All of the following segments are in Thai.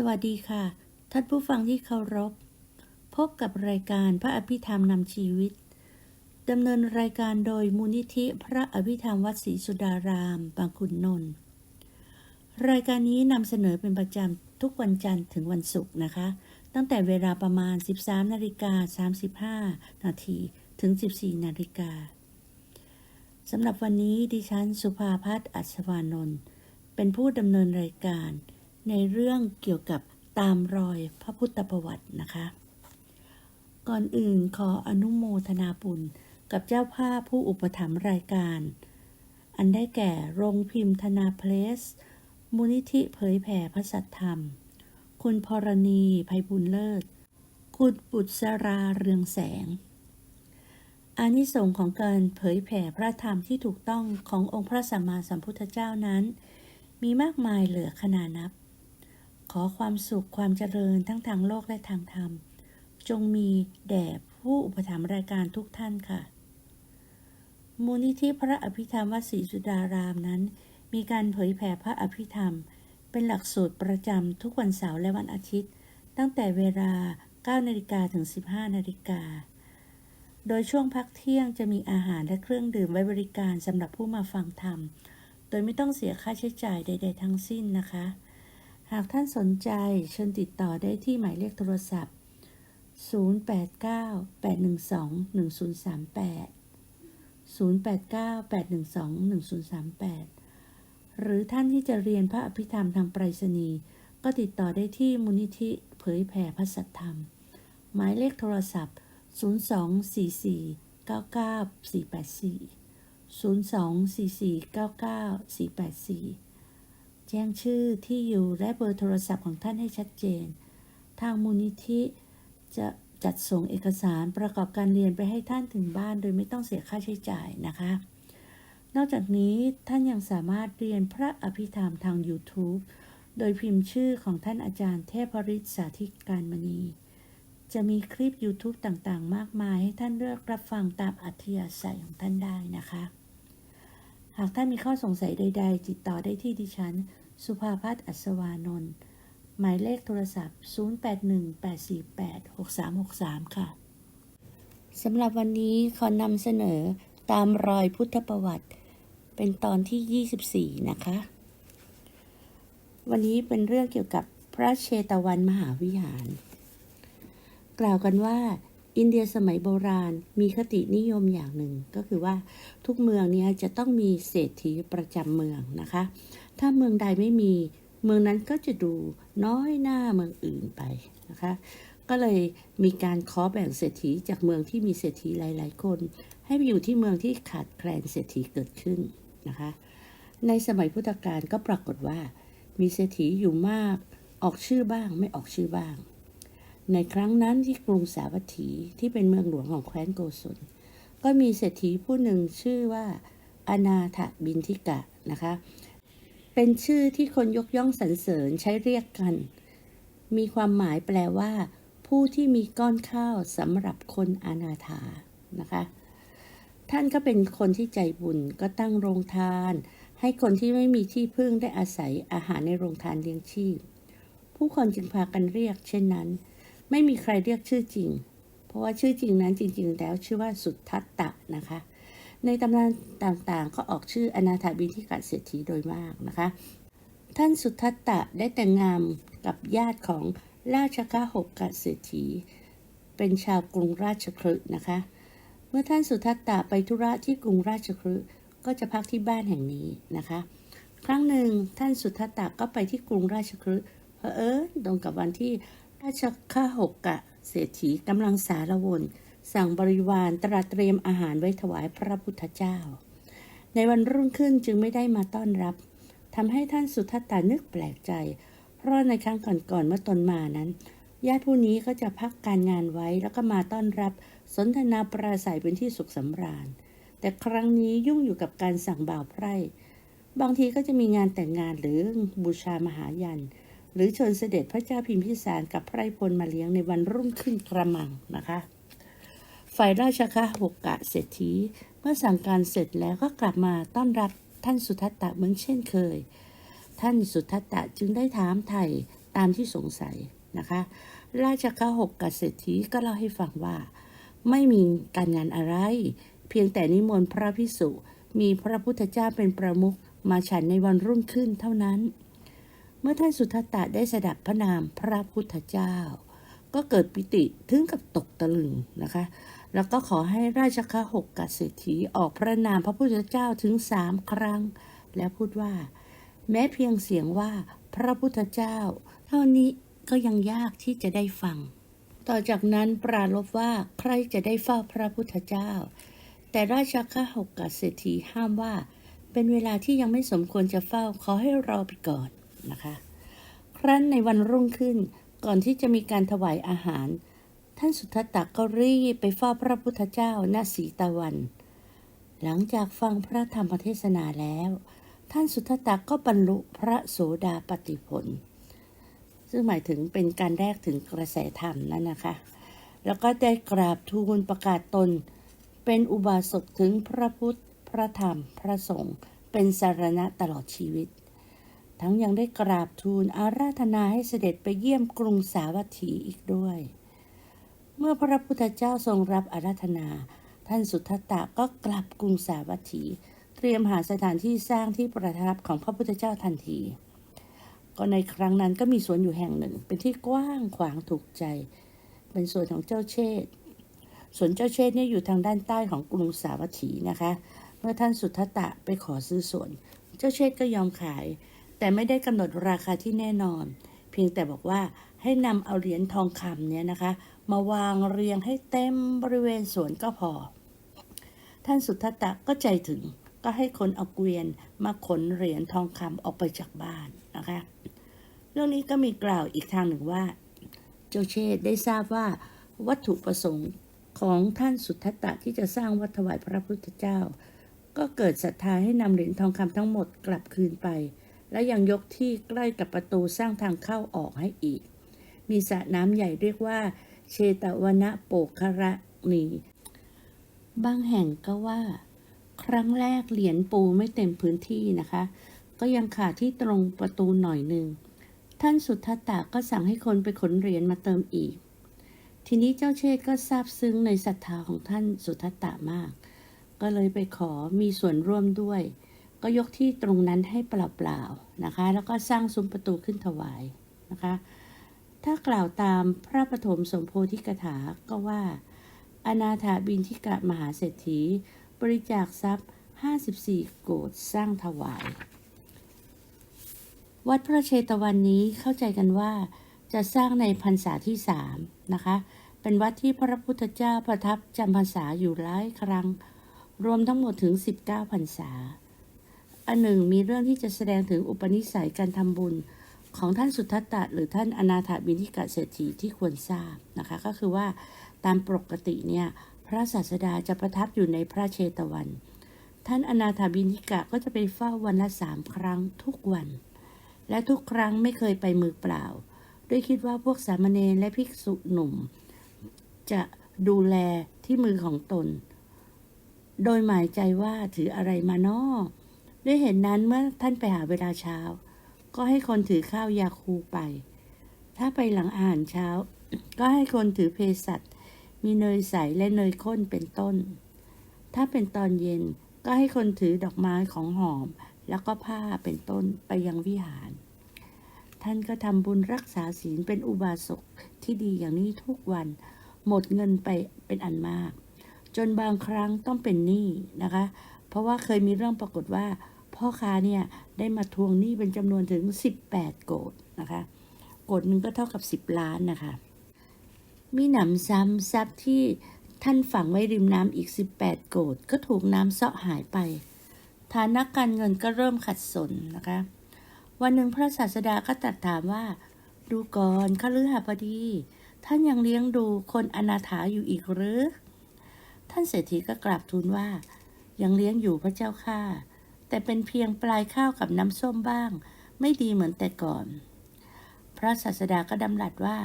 สวัสดีค่ะ ท่านผู้ฟังที่เคารพ พบกับรายการพระอภิธรรมนำชีวิตดำเนินรายการโดยมูลนิธิพระอภิธรรมวัดศรีสุดาราม บางขุนนนท์รายการนี้นำเสนอเป็นประจำทุกวันจันทร์ถึงวันศุกร์นะคะ ตั้งแต่เวลาประมาณ 13นาฬิกา35 นาทีถึง 14นาฬิกาสำหรับวันนี้ดิฉันสุภาพัฒน์อัศวานนท์เป็นผู้ดำเนินรายการ ในเรื่องเกี่ยวกับตามรอยพระพุทธประวัตินะคะ ก่อนอื่นขออนุโมทนาบุญกับเจ้าภาพผู้อุปถัมภ์รายการ อันได้แก่โรงพิมพ์ธนาเพลส มูลนิธิเผยแผ่พระสัทธรรม คุณพรณีภัยบุญเลิศ คุณบุษราเรืองแสงอานิสงส์ของการเผยแผ่พระธรรมที่ถูกต้องขององค์พระสัมมาสัมพุทธเจ้านั้น มีมากมายเหลือขนานับ ขอความสุขความเจริญทั้งทางโลกและทางธรรม จงมีแด่ผู้อุปถัมภ์รายการทุกท่านค่ะ มูลนิธิพระอภิธรรมวัดศรีสุดารามนั้น มีการเผยแผ่พระอภิธรรม เป็นหลักสูตรประจำทุกวันเสาร์และวันอาทิตย์ ตั้งแต่เวลา 9 นาฬิกาถึง 15 นาฬิกา โดยช่วงพักเที่ยงจะมีอาหารและเครื่องดื่มไว้บริการสำหรับผู้มาฟังธรรม โดยไม่ต้องเสียค่าใช้จ่ายใด ๆ ทั้งสิ้นนะคะ หากท่านสนใจเชิญติดต่อได้ที่หมายเลขโทรศัพท์ 089-812-1038 089-812-1038 หรือท่านที่จะเรียนพระอภิธรรมทางไปรษณีย์ก็ติดต่อได้ที่มูลนิธิเผยแผ่พระสัทธรรม หมายเลขโทรศัพท์ 024499484 024499484 แจ้งชื่อที่อยู่และเบอร์โทรศัพท์ของท่านให้ชัดเจน ทางมูลนิธิจะจัดส่งเอกสารประกอบการเรียนไปให้ท่านถึงบ้าน โดยไม่ต้องเสียค่าใช้จ่ายนะคะ นอกจากนี้ท่านยังสามารถเรียนพระอภิธรรมทาง YouTube โดยพิมพ์ชื่อของท่านอาจารย์เทพฤทธิ์สาธิการมณี จะมีคลิป YouTube ต่างๆ มากมายให้ท่านเลือกรับฟังตามอัธยาศัยของท่านได้นะคะ หากท่านมีข้อสงสัยใด ๆ ติดต่อได้ที่ดิฉัน สุภาพัฒน์อัศวานนท์หมายเลขโทรศัพท์ 0818486363 ค่ะสำหรับวันนี้ขอนำเสนอตามรอยพุทธประวัติ เป็นตอนที่ 24 นะคะ วันนี้เป็นเรื่องเกี่ยวกับพระเชตวันมหาวิหาร กล่าวกันว่า อินเดียสมัยโบราณมีคตินิยมอย่างหนึ่ง ก็คือว่าทุกเมืองเนี้จะต้องมีเศรษฐีประจำเมืองนะคะ ถ้าเมืองใดไม่มีเมืองนั้นก็จะดูน้อยหน้าเมืองอื่นไปนะคะ ก็เลยมีการขอแบ่งเศรษฐีจากเมืองที่มีเศรษฐีหลาย ๆ คน ให้ไปอยู่ที่เมืองที่ขาดแคลนเศรษฐีเกิดขึ้นนะคะ ในสมัยพุทธกาลก็ปรากฏว่า มีเศรษฐีอยู่มาก ออกชื่อบ้างไม่ออกชื่อบ้าง ในครั้งนั้นที่กรุงสาวัตถีที่เป็นเมืองหลวงของแคว้นโกศล ก็มีเศรษฐีผู้หนึ่งชื่อว่าอนาถบินทิกะนะคะ เป็นชื่อที่คนยกย่องสรรเสริญใช้เรียกกัน มีความหมายแปลว่า ผู้ที่มีก้อนข้าวสำหรับคนอนาถานะคะ ท่านก็เป็นคนที่ใจบุญก็ตั้งโรงทาน ให้คนที่ไม่มีที่พึ่งได้อาศัยอาหารในโรงทานเลี้ยงชีพ ผู้คนจึงพากันเรียก เช่นนั้น ไม่มีใครเรียกชื่อจริง เพราะว่าชื่อจริงนั้นจริง ๆ แล้วชื่อว่าสุทธัตตะนะคะ ในตำนานต่างๆ ก็ออกชื่ออนาถาบินทิกะเศรษฐีโดยมากนะคะ ท่านสุทธัตตะได้แต่งงานกับญาติของราชกะหกกะเศรษฐี เป็นชาวกรุงราชคฤห์นะคะ เมื่อท่านสุทัตตะไปธุระที่กรุงราชคฤห์ก็จะพักที่บ้านแห่งนี้นะคะ ครั้งหนึ่งท่านสุทัตตะก็ไปที่กรุงราชคฤห์เผอิญตรงกับวันที่าชกะหกกะ เศรษฐีกำลังสารวนสั่งบริวารตระเตรียมอาหารไว้ถวายพระพุทธเจ้า ในวันรุ่งขึ้นจึงไม่ได้มาต้อนรับทำให้ท่านสุทัตตานึกแปลกใจ เพราะในครั้งก่อนๆเมื่อตนมานั้น ญาติผู้นี้ก็จะพักการงานไว้แล้วก็มาต้อนรับ สนทนาปราศัยเป็นที่สุขสำราญ แต่ครั้งนี้ยุ่งอยู่กับการสั่งบ่าวไพร่ บางทีก็จะมีงานแต่งงานหรือบูชามหายัน หรือเชิญเสด็จพระเจ้าพิมพิสารกับไพรพลมาเลี้ยงในวันรุ่งขึ้นกระมังนะคะ ฝ่ายราชคหกกะเศรษฐีเมื่อสั่งการเสร็จแล้วก็กลับมาต้อนรับท่านสุทัตตะเหมือนเช่นเคย ท่านสุทัตตะจึงได้ถามไถ่ตามที่สงสัยนะคะ ราชกหกกะเศรษฐีก็เล่าให้ฟังว่า ไม่มีการงานอะไร เพียงแต่นิมนต์พระพิสุมีพระพุทธเจ้าเป็นประมุขมาฉันในวันรุ่งขึ้นเท่านั้น เมื่อท่านสุทัตตะได้สดับพระนามพระพุทธเจ้า ก็เกิดปิติถึงกับตกตะลึงนะคะ แล้วก็ขอให้ราชคหกกเศรษฐีออกพระนามพระพุทธเจ้าถึงสามครั้ง แล้วพูดว่า แม้เพียงเสียงว่าพระพุทธเจ้า เท่านี้ก็ยังยากที่จะได้ฟัง ต่อจากนั้นปราลบว่าใครจะได้เฝ้าพระพุทธเจ้า แต่ราชคหกกเศรษฐีห้ามว่า เป็นเวลาที่ยังไม่สมควรจะเฝ้าขอให้รอไปก่อน นะคะ ครั้นในวันรุ่งขึ้นก่อนที่จะมีการถวายอาหาร ท่านสุทัตตะก็รีบไปเฝ้าพระพุทธเจ้าณสีตะวัน หลังจากฟังพระธรรมเทศนาแล้ว ท่านสุทัตตะก็บรรลุพระโสดาปติผล ซึ่งหมายถึงเป็นการแรกถึงกระแสธรรมนั่นนะคะ แล้วก็ได้กราบทูลประกาศตน เป็นอุบาสกถึงพระพุทธ พระธรรม พระสงฆ์ เป็นสารณะตลอดชีวิต ทั้งยังได้กราบทูลอาราธนาให้เสด็จไปเยี่ยมกรุงสาวัตถีอีกด้วย เมื่อพระพุทธเจ้าทรงรับอาราธนา ท่านสุทัตะก็กลับกรุงสาวัตถี เตรียมหาสถานที่สร้างที่ประทับของพระพุทธเจ้าทันที ก็ในครั้งนั้นก็มีสวนอยู่แห่งหนึ่ง เป็นที่กว้างขวางถูกใจ เป็นสวนของเจ้าเชษสวนเจ้าเชษเนี่ยอยู่ทางด้านใต้ของกรุงสาวัตถีนะคะ เมื่อท่านสุทัตะไปขอซื้อสวน เจ้าเชษก็ยอมขาย แต่ไม่ได้กำหนดราคาที่แน่นอน เพียงแต่บอกว่าให้นำเอาเหรียญทองคำเนี่ยนะคะ มาวางเรียงให้เต็มบริเวณสวนก็พอ ท่านสุทัตะก็ใจถึงก็ให้คนเอาเกวียนมาขนเหรียญทองคำออกไปจากบ้านนะคะ เรื่องนี้ก็มีกล่าวอีกทางหนึ่งว่า เจ้าเชษได้ทราบว่าวัตถุประสงค์ของท่านสุทัตตะที่จะสร้างวัดถวายพระพุทธเจ้า ก็เกิดศรัทธาให้นำเหรียญทองคำทั้งหมดกลับคืนไป และยังยกที่ใกล้กับประตูสร้างทางเข้าออกให้อีก มีสระน้ำใหญ่เรียกว่า เชตวนะโปกคระนีบางแห่งก็ว่า ครั้งแรกเหรียญปูไม่เต็มพื้นที่นะคะ ก็ยังขาดที่ตรงประตูหน่อยหนึ่ง ท่านสุทัตตะก็สั่งให้คนไปขนเหรียญมาเติมอีก ทีนี้เจ้าเชษก็ซาบซึ้งในศรัทธาของท่านสุทัตตะมาก ก็เลยไปขอมีส่วนร่วมด้วย ก็ยกที่ตรงนั้นให้เปล่าๆนะคะ แล้วก็สร้างซุ้มประตูขึ้นถวายนะคะ ถ้ากล่าวตามพระปฐมสมโพธิกถาก็ว่า อนาถาบินทิกะมหาเศรษฐี บริจาคทรัพย์ 54 โกดสร้างถวาย วัดพระเชตวันนี้เข้าใจกันว่าจะสร้างในพรรษาที่สามนะคะ เป็นวัดที่พระพุทธเจ้าประทับจำพรรษาอยู่หลายครั้ง รวมทั้งหมดถึง 19 พรรษา อันหนึ่งมีเรื่องที่จะแสดงถึงอุปนิสัยการทำบุญของท่านสุทัตตะ หรือท่านอนาถบินิกะเศรษฐีที่ควรทราบนะคะ ก็คือว่าตามปกติเนี่ยพระศาสดาจะประทับอยู่ในพระเชตวัน ท่านอนาถบินิกะก็จะไปเฝ้าวันละสามครั้งทุกวัน และทุกครั้งไม่เคยไปมือเปล่า ด้วยคิดว่าพวกสามเณรและภิกษุหนุ่ม จะดูแลที่มือของตน โดยหมายใจว่าถืออะไรมานอ ด้วยเห็นนั้นเมื่อท่านไปหาเวลาเช้า ก็ให้คนถือข้าวยาคูไป ถ้าไปหลังอาหารเช้า ก็ให้คนถือเภสัชมีเนยใสและเนยข้นเป็นต้น ถ้าเป็นตอนเย็นก็ให้คนถือดอกไม้ของหอม แล้วก็ผ้าเป็นต้นไปยังวิหาร ท่านก็ทำบุญรักษาศีลเป็นอุบาสกที่ดีอย่างนี้ทุกวัน หมดเงินไปเป็นอันมาก จนบางครั้งต้องเป็นหนี้นะคะ เพราะว่าเคยมีเรื่องปรากฏว่า พ่อค้าเนี่ยได้มาทวงหนี้เป็นจำนวนถึง 18 โกดนะคะโกดหนึ่งก็เท่ากับ 10 ล้านนะคะ มีหนำซ้ำทรัพย์ที่ท่านฝังไว้ริมน้ำอีก 18 โกดก็ถูกน้ำเสาะหายไป ฐานะการเงินก็เริ่มขัดสนนะคะ วันหนึ่งพระศาสดาก็ตรัสถามว่า ดูก่อนขลือหบดี ท่านยังเลี้ยงดูคนอนาถาอยู่อีกหรือ ท่านเศรษฐีก็กราบทูลว่า ยังเลี้ยงอยู่พระเจ้าค่ะ แต่เป็นเพียงปลายข้าวกับน้ำส้มบ้าง ไม่ดีเหมือนแต่ก่อน พระศาสดาก็ดำรัสว่า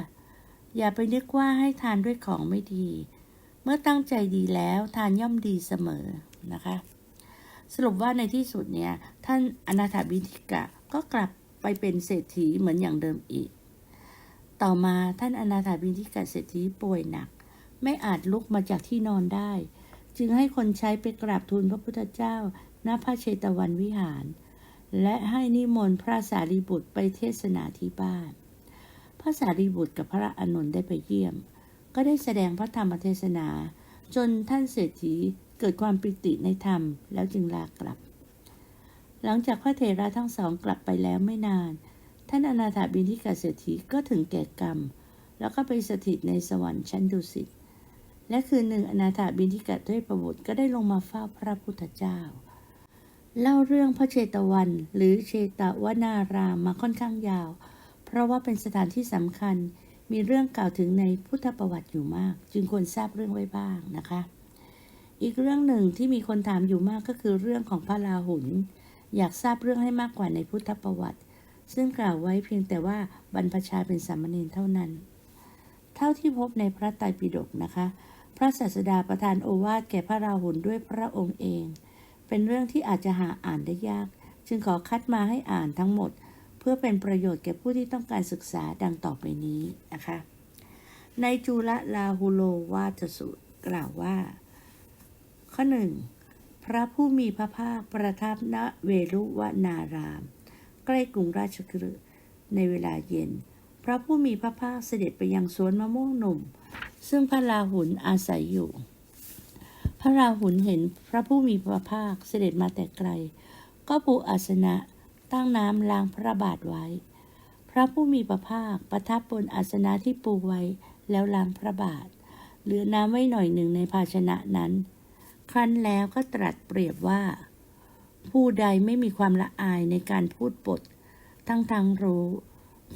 อย่าไปนึกว่าให้ทานด้วยของไม่ดี เมื่อตั้งใจดีแล้วทานย่อมดีเสมอนะคะ สรุปว่าในที่สุดเนี่ย ท่านอนาถบินทิกะก็กลับไปเป็นเศรษฐีเหมือนอย่างเดิมอีก ต่อมาท่านอนาถาบินทิกะเศรษฐีป่วยหนัก ไม่อาจลุกมาจากที่นอนได้ จึงให้คนใช้ไปกราบทูลพระพุทธเจ้า ณพระเชตวันวิหาร และให้นิมนต์พระสารีบุตรไปเทศนาที่บ้าน พระสารีบุตรกับพระอานนท์ได้ไปเยี่ยม ก็ได้แสดงพระธรรมเทศนา จนท่านเศรษฐีเกิดความปิติในธรรมแล้วจึงลากลับ หลังจากพระเถระทั้งสองกลับไปแล้วไม่นาน ท่านอนาถบินทิกาเศรษฐีก็ถึงแก่กรรม แล้วก็ไปสถิตในสวรรค์ชั้นดุสิตและคืนหนึ่งอนาถบินทิกะด้วยประบุตรก็ได้ลงมาเฝ้าพระพุทธเจ้า เล่าเรื่องพระเชตวัน หรือเชตวนารามมาค่อนข้างยาว เพราะว่าเป็นสถานที่สำคัญมีเรื่องกล่าวถึงในพุทธประวัติอยู่มาก จึงควรทราบเรื่องไว้บ้างนะคะ อีกเรื่องหนึ่งที่มีคนถามอยู่มากก็คือเรื่องของพระราหุลอยากทราบเรื่องให้มากกว่าในพุทธประวัติ ซึ่งกล่าวไว้เพียงแต่ว่าบรรพชาเป็นสามเณรเท่านั้น เท่าที่พบในพระไตรปิฎกนะคะ พระศาสดาประทานโอวาทแก่พระราหุลด้วยพระองค์เอง เป็นเรื่องที่อาจจะหาอ่านได้ยาก จึงขอคัดมาให้อ่านทั้งหมด เพื่อเป็นประโยชน์แก่ผู้ที่ต้องการศึกษาดังต่อไปนี้นะคะ ในจุลลาหุโลวาทสูตรกล่าวว่า ข้อหนึ่งพระผู้มีพระภาคประทับณเวรุวนาราม ใกล้กรุงราชคฤห์ในเวลาเย็น พระผู้มีพระภาคเสด็จไปยังสวนมะม่วงหนุ่ม ซึ่งพระราหุลอาศัยอยู่ พระราหุลเห็นพระผู้มีพระภาคเสด็จมาแต่ไกล ก็ปูอาสนะตั้งน้ำล้างพระบาทไว้ พระผู้มีพระภาคประทับบนอาสนะที่ปูไว้แล้วล้างพระบาท เหลือน้ำไว้หน่อยหนึ่งในภาชนะนั้น ครั้นแล้วก็ตรัสเปรียบว่า ผู้ใดไม่มีความละอายในการพูดปด ทั้งทางรู้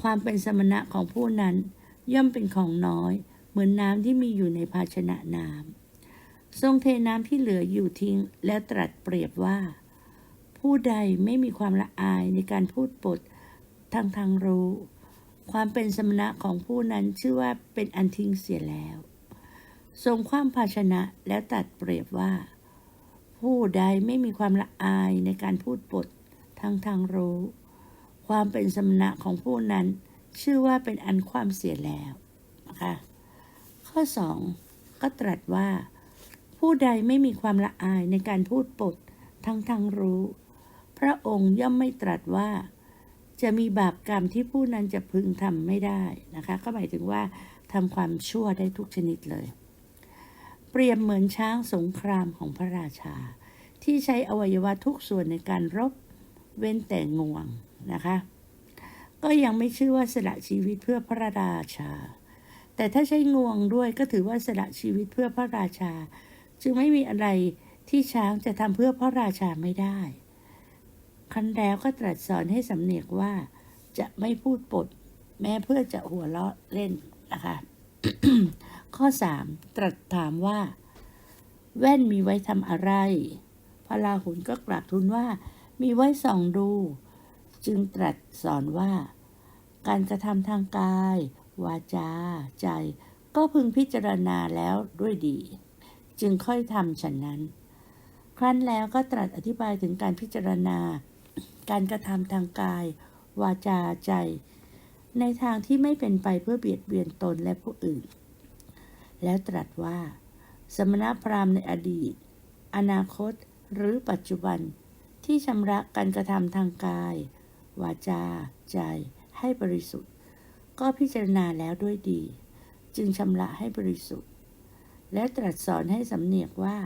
ความเป็นสมณะของผู้นั้น ย่อมเป็นของน้อย เหมือนน้ำที่มีอยู่ในภาชนะน้ำ ทรงเทน้ำที่เหลืออยู่ทิ้ง แล้วตรัสเปรียบว่า ผู้ใดไม่มีความละอายในการพูดปดทางทางรู้ ความเป็นสมณะของผู้นั้นชื่อว่าเป็นอันทิ้งเสียแล้ว ทรงความภาชนะแล้วตรัสเปรียบว่า ผู้ใดไม่มีความละอายในการพูดปดทางทางรู้ ความเป็นสมณะของผู้นั้น ชื่อว่าเป็นอันความเสียแล้วนะคะข้อสองก็ตรัสว่า ผู้ใดไม่มีความละอายในการพูดปดทั้งทางรู้ พระองค์ย่อมไม่ตรัสว่า จะมีบาปกรรมที่ผู้นั้นจะพึงทำไม่ได้นะคะ ก็หมายถึงว่าทำความชั่วได้ทุกชนิดเลย เปรียบเหมือนช้างสงครามของพระราชา ที่ใช้อวัยวะทุกส่วนในการรบเว้นแต่งวงนะคะ ก็ยังไม่ชื่อว่าสละชีวิตเพื่อพระราชา แต่ถ้าใช้งวงด้วยก็ถือว่าสละชีวิตเพื่อพระราชา จึงไม่มีอะไรที่ช้างจะทำเพื่อพระราชาไม่ได้ คันแล้วก็ตรัสสอนให้สำเนียกว่าจะไม่พูดปด แม้เพื่อจะหัวเราะเล่นนะคะข้อ3ตรัสถามว่า แว่นมีไว้ทำอะไร พระราหุลก็กราบทูลว่า มีไว้ส่องดู จึงตรัสสอนว่า การกระทำทางกาย วาจา ใจ ก็พึงพิจารณาแล้วด้วยดี จึงค่อยทำฉันนั้น ครั้นแล้วก็ตรัสอธิบายถึงการพิจารณา การกระทำทางกาย วาจาใจ ในทางที่ไม่เป็นไปเพื่อเบียดเบียนตนและผู้อื่น แล้วตรัสว่า สมณพราหมณ์ในอดีต อนาคตหรือปัจจุบันที่ชำระการกระทำทางกาย วาจา ใจ ให้บริสุทธิ์ ก็พิจารณาแล้วด้วยดี จึงชำระให้บริสุทธิ์ และตรัสสอนให้สำเนียกว่า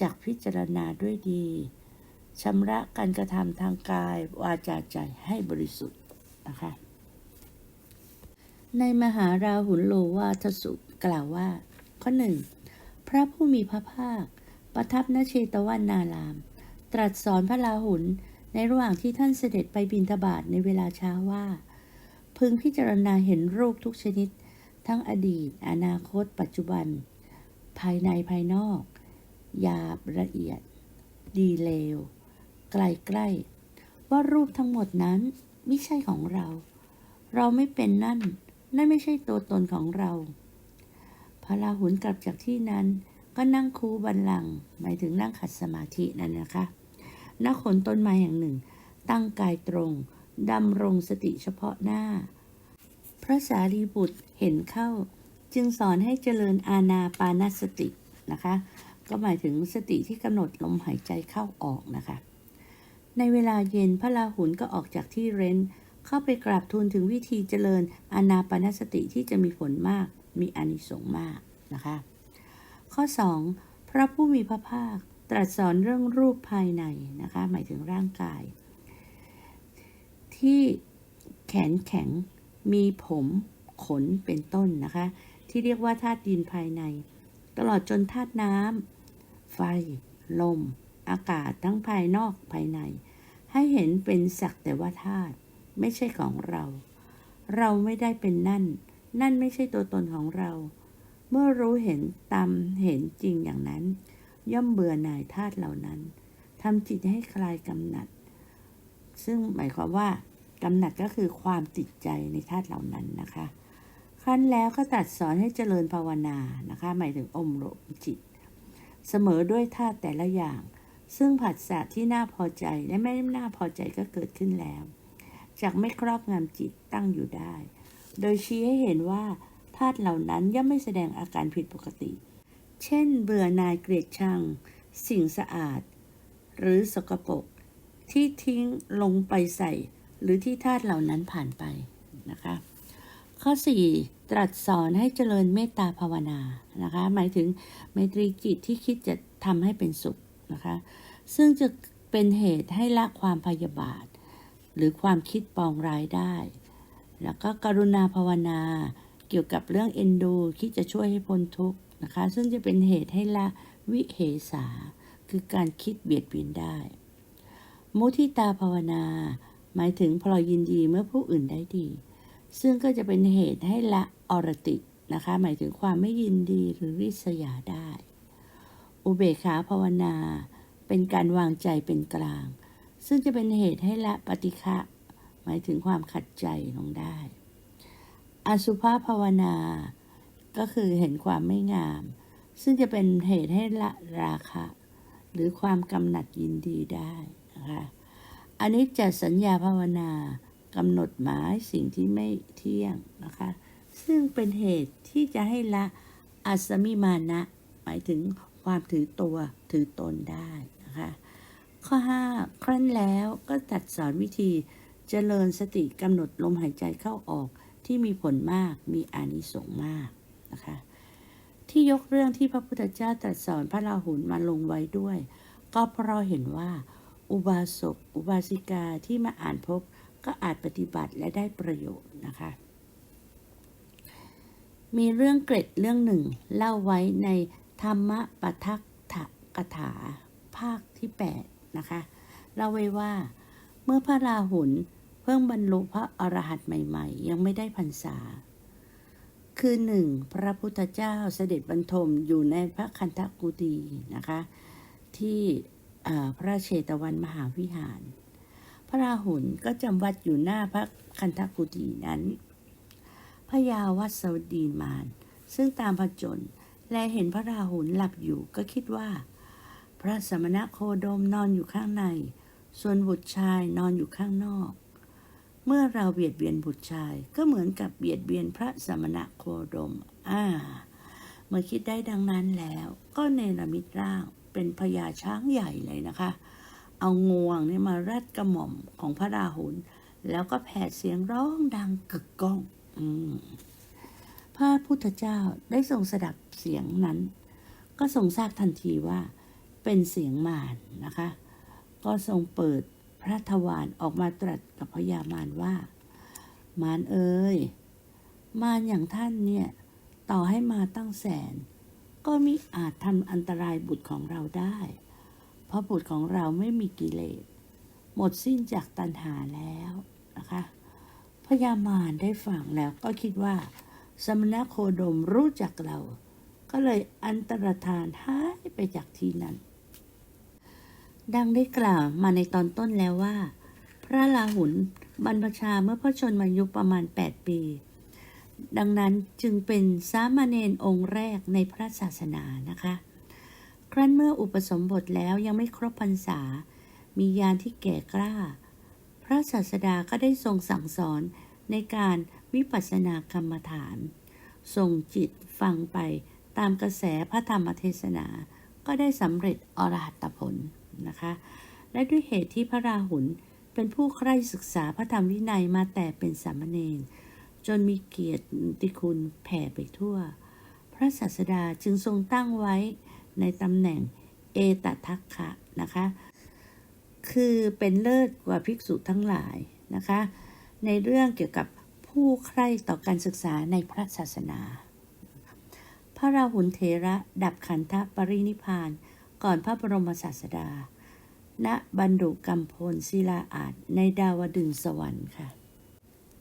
จากพิจารณาด้วยดีชำระการกระทำทางกายวาจาใจให้บริสุทธิ์นะคะในมหาราหุลโลวาทสุกล่าวว่า ข้อหนึ่งพระผู้มีพระภาค ประทับณเชตวันนาราม ตรัสสอนพระราหุลในระหว่างที่ท่านเสด็จไปบินทบาทในเวลาเช้าว่า พึงพิจารณาเห็นรูปทุกชนิด ทั้งอดีต อนาคต ปัจจุบัน ภายในภายนอก หยาบละเอียด ดีเลว ไกลใกล้ ว่ารูปทั้งหมดนั้นไม่ใช่ของเรา เราไม่เป็นนั่น นั่นไม่ใช่ตัวตนของเรา พระราหุลกลับจากที่นั้นก็นั่งคูบันลัง หมายถึงนั่งขัดสมาธินั่นนะคะณโคนต้นไม้แห่งหนึ่ง ตั้งกายตรง ดำรงสติเฉพาะหน้า พระสารีบุตรเห็นเข้า จึงสอนให้เจริญอาณาปานสตินะคะ ก็หมายถึงสติที่กำหนดลมหายใจเข้าออกนะคะ ในเวลาเย็นพระราหุลก็ออกจากที่เร้นเข้าไปกราบทูลถึงวิธีเจริญอานาปานสติที่จะมีผลมากมีอานิสงส์มากนะคะ ข้อ 2 พระผู้มีพระภาคตรัสสอนเรื่องรูปภายในนะคะ หมายถึงร่างกาย ที่แขนแข็งมีผมขนเป็นต้นนะคะ ที่เรียกว่าธาตุดินภายใน ตลอดจนธาตุน้ำไฟ ลม อากาศทั้งภายนอกภายใน ให้เห็นเป็นสักแต่ว่าธาตุไม่ใช่ของเรา เราไม่ได้เป็นนั่น นั่นไม่ใช่ตัวตนของเรา เมื่อรู้เห็นตามเห็นจริงอย่างนั้น ย่อมเบื่อหน่ายธาตุเหล่านั้นทำจิตให้คลายกำหนัด ซึ่งหมายความว่ากำหนัดก็คือความติดใจในธาตุเหล่านั้นนะคะ ครั้นแล้วก็ตรัดสอนให้เจริญภาวนานะคะ หมายถึงอมรมจิต เสมอด้วยธาตุแต่ละอย่าง ซึ่งผัสสะที่น่าพอใจและไม่น่าพอใจก็เกิดขึ้นแล้วจากไม่ครอบงำจิตตั้งอยู่ได้ โดยชี้ให้เห็นว่าธาตุเหล่านั้นย่อมไม่แสดงอาการผิดปกติ เช่น เบื่อนายเกลียดชัง สิ่งสะอาด หรือสกปรกที่ทิ้งลงไปใส่ หรือที่ธาตุเหล่านั้นผ่านไปนะคะ ข้อ 4 ตรัสสอนให้เจริญเมตตาภาวนานะคะ หมายถึงไมตรีจิตที่คิดจะทำให้เป็นสุขนะคะ ซึ่งจะเป็นเหตุให้ละความพยาบาท หรือความคิดปองร้ายได้ แล้วก็กรุณาภาวนาเกี่ยวกับเรื่องเอนดูคิดจะช่วยให้พ้นทุกข์นะคะ ซึ่งจะเป็นเหตุให้ละวิเหสา คือการคิดเบียดเบียนได้ มุทิตาภาวนา หมายถึงพลอยยินดีเมื่อผู้อื่นได้ดี ซึ่งก็จะเป็นเหตุให้ละอรตินะคะ หมายถึงความไม่ยินดีหรือริษยาได้ อุเบกขาภาวนา เป็นการวางใจเป็นกลาง ซึ่งจะเป็นเหตุให้ละปฏิฆะหมายถึงความขัดใจลงได้ อสุภาภาวนา ก็คือเห็นความไม่งาม ซึ่งจะเป็นเหตุให้ละราคะ หรือความกำหนัดยินดีได้นะคะอันนี้จะสัญญาภาวนา กำหนดหมายสิ่งที่ไม่เที่ยงนะคะ ซึ่งเป็นเหตุที่จะให้ละอัสมิมานะ หมายถึงความถือตัวถือตนได้นะคะ ข้อ 5 ครั้นแล้วก็ตัดสอนวิธีเจริญสติกำหนดลมหายใจเข้าออกที่มีผลมากมีอานิสงส์มากนะคะ ที่ยกเรื่องที่พระพุทธเจ้าตรัสสอนพระราหุลมาลงไว้ด้วย ก็เพราะเห็นว่า อุบาสกอุบาสิกาที่มาอ่านพบ ก็อาจปฏิบัติและได้ประโยชน์นะคะ มีเรื่องเกร็ดเรื่องหนึ่ง เล่าไว้ในธรรมปทักถกถาภาคที่ 8 นะคะ เล่าไว้ว่า เมื่อพระราหุลเพิ่งบรรลุพระอรหันต์ใหม่ ๆ ยังไม่ได้พรรษา คือหนึ่งพระพุทธเจ้าเสด็จบรรทมอยู่ในพระคันธกุฎีนะคะ ที่พระเชตวันมหาวิหาร พระราหุลก็จำวัดอยู่หน้าพระคันธกุฎีนั้น พระยาวัสวดีมาน ซึ่งตามผจญและเห็นพระราหุลหลับอยู่ก็คิดว่า พระสมณะโคดมนอนอยู่ข้างใน ส่วนบุตรชายนอนอยู่ข้างนอก เมื่อเราเบียดเบียนบุตรชายก็เหมือนกับเบียดเบียนพระสมณะโคดมอ่าเมื่อคิดได้ดังนั้นแล้ว ก็เนรมิตร่างเป็นพญาช้างใหญ่เลยนะคะ เอางวงเนี่ยมารัดกระหม่อมของพระราหุลแล้วก็แผดเสียงร้องดังกึกก้องอืมพระพุทธเจ้าได้ทรงสดับเสียงนั้น ก็ทรงทราบทันทีว่า เป็นเสียงมารนะคะ ก็ทรงเปิดพระทวารออกมาตรัสกับพญามารว่า มารเอ้ยมารอย่างท่านเนี่ยต่อให้มาตั้งแสน ก็มิอาจทำอันตรายบุตรของเราได้ เพราะบุตรของเราไม่มีกิเลส หมดสิ้นจากตัณหาแล้วนะคะพญามารได้ฟังแล้วก็คิดว่า สมณโคดมรู้จักเรา ก็เลยอันตรธานหายไปจากที่นั้น ดังได้กล่าวมาในตอนต้นแล้วว่า พระราหุลบรรพชาเมื่อพระชนมายุประมาณ 8 ปี ดังนั้นจึงเป็นสามเณรองค์แรกในพระศาสนานะคะ ครั้นเมื่ออุปสมบทแล้วยังไม่ครบพรรษา มียานที่แก่กล้า พระศาสดาก็ได้ทรงสั่งสอนในการวิปัสสนากรรมฐาน ส่งจิตฟังไปตามกระแสพระธรรมเทศนา ก็ได้สำเร็จอรหัตผลนะคะ และด้วยเหตุที่พระราหุลเป็นผู้ใคร่ศึกษาพระธรรมวินัยมาแต่เป็นสามเณรจนมีเกียรติคุณแผ่ไปทั่ว พระศาสดาจึงทรงตั้งไว้ ในตำแหน่งเอตทัคคะนะคะ คือเป็นเลิศกว่าภิกษุทั้งหลายนะคะ ในเรื่องเกี่ยวกับผู้ใคร่ต่อการศึกษาในพระศาสนา พระราหุลเถระดับขันธปรินิพพานก่อนพระบรมศาสดา ณบรรดุกรรมพลศิลาอาจในดาวดึงสวรรค์ค่ะ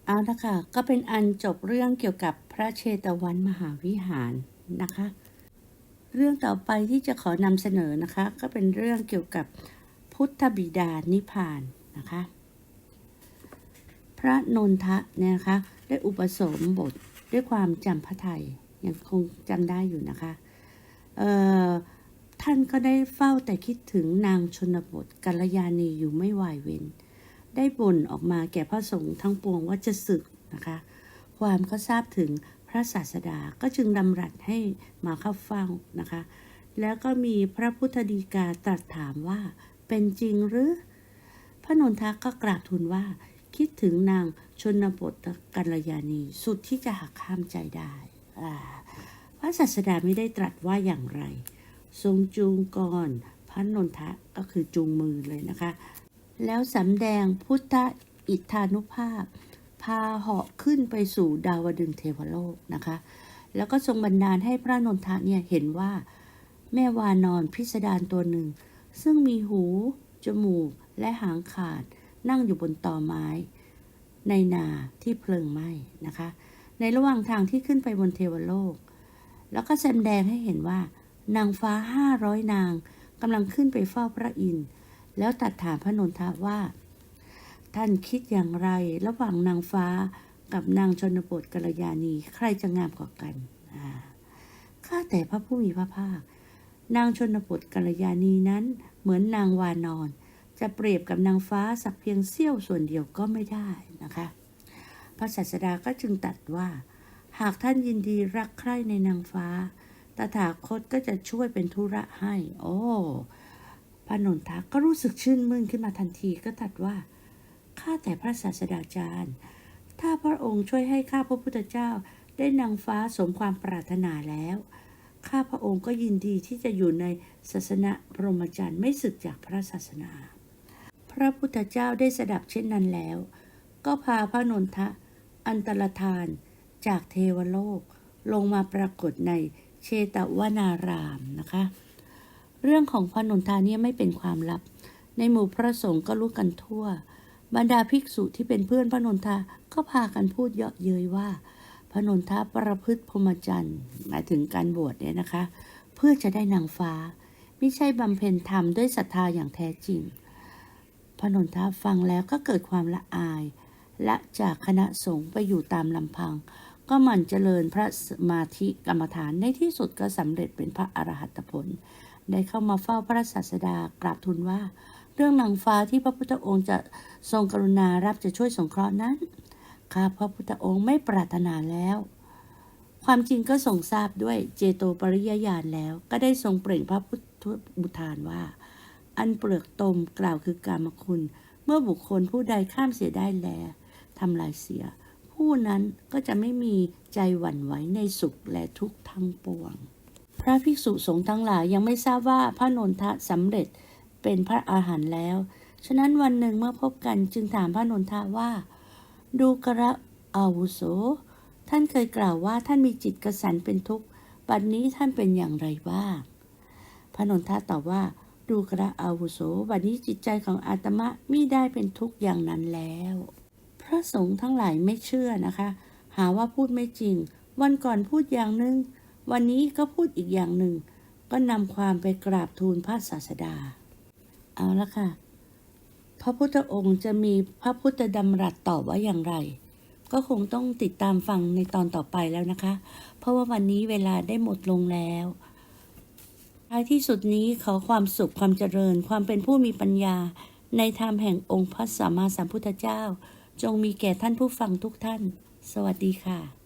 เอาละค่ะ ก็เป็นอันจบเรื่องเกี่ยวกับพระเชตวันมหาวิหารนะคะ เรื่องต่อไปที่จะขอนำเสนอนะคะ ก็เป็นเรื่องเกี่ยวกับพุทธบิดานิพพานนะคะ พระนนทะเนี่ยนะคะได้อุปสมบทด้วยความจำพระไทยยังคงจำได้อยู่นะคะท่านก็ได้เฝ้าแต่คิดถึงนางชนบทกัลยาณีอยู่ไม่ไหวเว้น ได้บ่นออกมาแก่พระสงฆ์ทั้งปวงว่าจะศึกนะคะ ความก็ทราบถึง ระศาสดาก็จึงดำรัสให้มาเข้าเฝ้านะคะ แล้วก็มีพระพุทธดีกาตรัสถามว่าเป็นจริงหรือ พระนนทะก็กราบทูลว่า คิดถึงนางชนบทกัลยาณีสุดที่จะหักห้ามใจได้ พระศาสดาไม่ได้ตรัสว่าอย่างไร ทรงจูงก่อนพระนนทะก็คือจูงมือเลยนะคะ แล้วสำแดงพุทธอิทธานุภาพ พาเหาะขึ้นไปสู่ดาวดึงเทวโลกนะคะ แล้วก็ทรงบันดาลให้พระนนทะเนี่ยเห็นว่าแม่วานอนพิสดารตัวหนึ่ง ซึ่งมีหู จมูก และหางขาด นั่งอยู่บนตอไม้ ในนาที่เพลิงไหม้นะคะ ในระหว่างทางที่ขึ้นไปบนเทวโลก แล้วก็แสดงให้เห็นว่า นางฟ้าห้าร้อยนางกำลังขึ้นไปเฝ้าพระอินทร์แล้วตัดถามพระนนทะว่า ท่านคิดอย่างไรระหว่างนางฟ้ากับนางชนบทกัลยาณีใครจะงามกว่ากันข้าแต่พระผู้มีพระภาค นางชนบทกัลยาณีนั้นเหมือนนางวานอน จะเปรียบกับนางฟ้าสักเพียงเสี้ยวส่วนเดียวก็ไม่ได้นะคะ พระศาสดาก็จึงตรัสว่า หากท่านยินดีรักใคร่ในนางฟ้า ตถาคตก็จะช่วยเป็นธุระให้ โอ้พระนนทะก็รู้สึกชื่นมื่นขึ้นมาทันทีก็ตรัสว่า ข้าแต่พระศาสดาจารย์ ถ้าพระองค์ช่วยให้ข้าพระพุทธเจ้าได้นางฟ้าสมความปรารถนาแล้ว ข้าพระองค์ก็ยินดีที่จะอยู่ในศาสนาพรหมจรรย์ไม่สึกจากพระศาสนา พระพุทธเจ้าได้สดับเช่นนั้นแล้ว ก็พาพระนนทะ อันตรธานจากเทวโลก ลงมาปรากฏในเชตวนารามนะคะ เรื่องของพระนนทาเนี่ยไม่เป็นความลับ ในหมู่พระสงฆ์ก็รู้กันทั่ว บรรดาภิกษุที่เป็นเพื่อนพระนนทาก็พากันพูดเยาะเย้ยว่า พระนนทาประพฤติพรหมจรรย์หมายถึงการบวชเนี่ยนะคะ เพื่อจะได้นางฟ้า ไม่ใช่บำเพ็ญธรรมด้วยศรัทธาอย่างแท้จริง พระนนทาฟังแล้วก็เกิดความละอาย และจากคณะสงฆ์ไปอยู่ตามลำพัง ก็หมั่นเจริญพระสมาธิกรรมฐานในที่สุดก็สำเร็จเป็นพระอรหัตผล ได้เข้ามาเฝ้าพระศาสดากราบทูลว่า เรื่องนางฟ้าที่พระพุทธองค์จะทรงกรุณารับจะช่วยสงเคราะห์นั้น ข้าพระพุทธองค์ไม่ปรารถนาแล้ว ความจริงก็ทรงทราบด้วยเจโตปริยญาณแล้ว ก็ได้ทรงเปล่งพระพุทธบุทานว่า อันเปลือกตมกล่าวคือกามคุณ เมื่อบุคคลผู้ใดข้ามเสียได้แลทำลายเสีย ผู้นั้นก็จะไม่มีใจหวั่นไหวในสุขและทุกข์ทั้งปวง พระภิกษุสงฆ์ทั้งหลายยังไม่ทราบว่าพระนนทะสำเร็จ เป็นพระอาหารหันต์แล้ว ฉะนั้นวันหนึ่งเมื่อพบกันจึงถามพระนนทะว่า ดูกระอาวุโส ท่านเคยกล่าวว่าท่านมีจิตกระสันเป็นทุกข์ บัดนี้ท่านเป็นอย่างไรบ้าง พระนนทะตอบว่า ดูกระอาวุโส บัดนี้จิตใจของอาตมะมิได้เป็นทุกข์อย่างนั้นแล้ว พระสงฆ์ทั้งหลายไม่เชื่อนะคะ หาว่าพูดไม่จริง วันก่อนพูดอย่างหนึ่ง วันนี้ก็พูดอีกอย่างหนึ่ง ก็นำความไปกราบทูลพระศาสดา เอาละค่ะ พระพุทธองค์จะมีพระพุทธดำรัสตอบว่าอย่างไร ก็คงต้องติดตามฟังในตอนต่อไปแล้วนะคะ เพราะว่าวันนี้เวลาได้หมดลงแล้วท้ายที่สุดนี้ขอความสุขความเจริญ ความเป็นผู้มีปัญญา ในธรรมแห่งองค์พระสัมมาสัมพุทธเจ้า จงมีแก่ท่านผู้ฟังทุกท่าน สวัสดีค่ะ